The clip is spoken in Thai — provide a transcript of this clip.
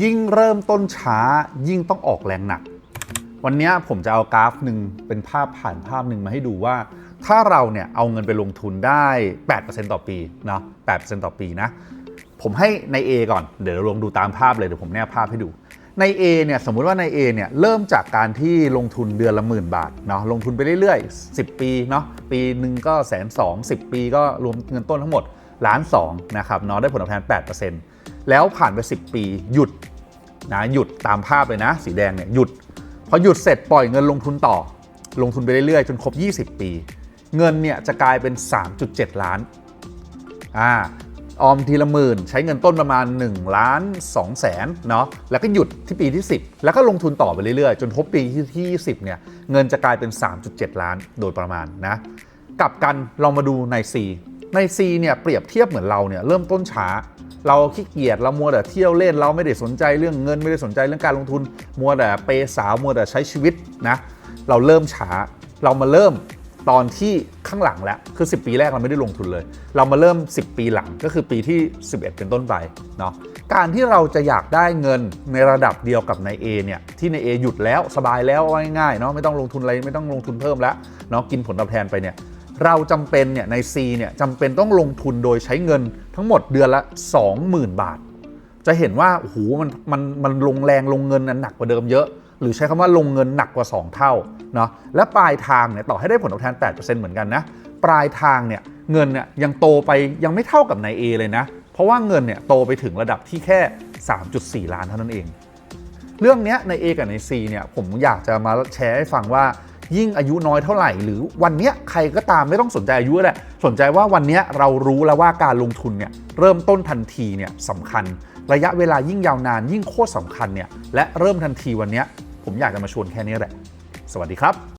ยิ่งเริ่มต้นช้ายิ่งต้องออกแรงหนัก วันนี้ผมจะเอากราฟหนึ่งเป็นภาพผ่านภาพหนึ่งมาให้ดูว่า ถ้าเราเนี่ยเอาเงินไปลงทุนได้ 8%ต่อปีเนาะ8%ต่อปีนะ ผมให้ใน A ก่อน เดี๋ยวเราลองดูตามภาพเลยเดี๋ยวผมแนบภาพให้ดูใน A เนี่ยสมมุติว่าใน A เนี่ยเริ่มจากการที่ลงทุนเดือนละหมื่นบาทเนาะลงทุนไปเรื่อยๆ 10 ปีเนาะปีหนึ่งก็แสนสองสิปีก็รวมเงินต้นทั้งหมดล้านสองนะครับเนาะได้ผลตอบแทน 8% แล้วผ่านไป 10 ปีหยุดนะหยุดตามภาพเลยนะ สีแดงเนี่ยหยุดพอหยุดเสร็จปล่อยเงินลงทุนต่อ ลงทุนไปเรื่อยๆ จนครบ 20 ปี เงินเนี่ยจะกลายเป็น 3.7 ล้านอ่าออมทีละหมื่นใช้เงินต้นประมาณ1ล้าน2แสนเนาะแล้วก็หยุดที่ปีที่ 10 แล้วก็ลงทุนต่อไปเรื่อยๆ จนครบปีที่20เนี่ยเงินจะกลายเป็น 3.7 ล้านโดยประมาณนะกลับกันเรามาดูใน C ใน C เนี่ยเปรียบเทียบเหมือนเราเนี่ยเริ่มต้นช้า เราขี้เกียจเรามัวแต่เที่ยวเล่น เราไม่ได้สนใจเรื่องเงิน ไม่ได้สนใจเรื่องการลงทุน มัวแต่เปย์สาวมัวแต่ใช้ชีวิตนะเราเริ่มช้าเรามาเริ่มตอนที่ข้างหลังแล้วคือ 10 ปีแรกเราไม่ได้ลงทุนเลย เรามาเริ่ม 10 ปีหลังก็คือปีที่ 11 เป็นต้นไปเนาะการที่เราจะอยากได้เงินในระดับเดียวกับใน A เนี่ยที่ใน A หยุดแล้วสบายแล้วง่ายๆเนาะไม่ต้องลงทุนอะไรไม่ต้องลงทุนเพิ่มแล้วเนาะกินผลตอบแทนไปเนี่ย เราจำเป็นเนี่ยใน C เนี่ยจำเป็นต้องลงทุนโดยใช้เงินทั้งหมดเดือนละ 20,000 บาท จะเห็นว่าโอ้โหมันมันมันลงแรงลงเงินน่ะหนักกว่าเดิมเยอะ หรือใช้คำว่าลงเงินหนักกว่า 2 เท่าเนาะและปลายทางเนี่ยต่อให้ได้ผลตอบแทน 8%เหมือนกันนะปลายทางเนี่ยเงินเนี่ยยังโตไปยังไม่เท่ากับใน A เลยนะ เพราะว่าเงินเนี่ยโตไปถึงระดับที่แค่ 3.4 ล้านเท่านั้นเอง เรื่องนี้ใน A กับใน C เนี่ยผมอยากจะมาแชร์ให้ฟังว่า ยิ่งอายุน้อยเท่าไหร่ หรือวันเนี้ยใครก็ตามไม่ต้องสนใจอายุแหละสนใจว่าวันเนี้ยเรารู้แล้วว่าการลงทุนเนี่ยเริ่มต้นทันทีเนี่ยสำคัญ ระยะเวลายิ่งยาวนานยิ่งโคตรสำคัญเนี่ยและเริ่มทันทีวันเนี้ยผมอยากจะมาชวนแค่นี้แหละ สวัสดีครับ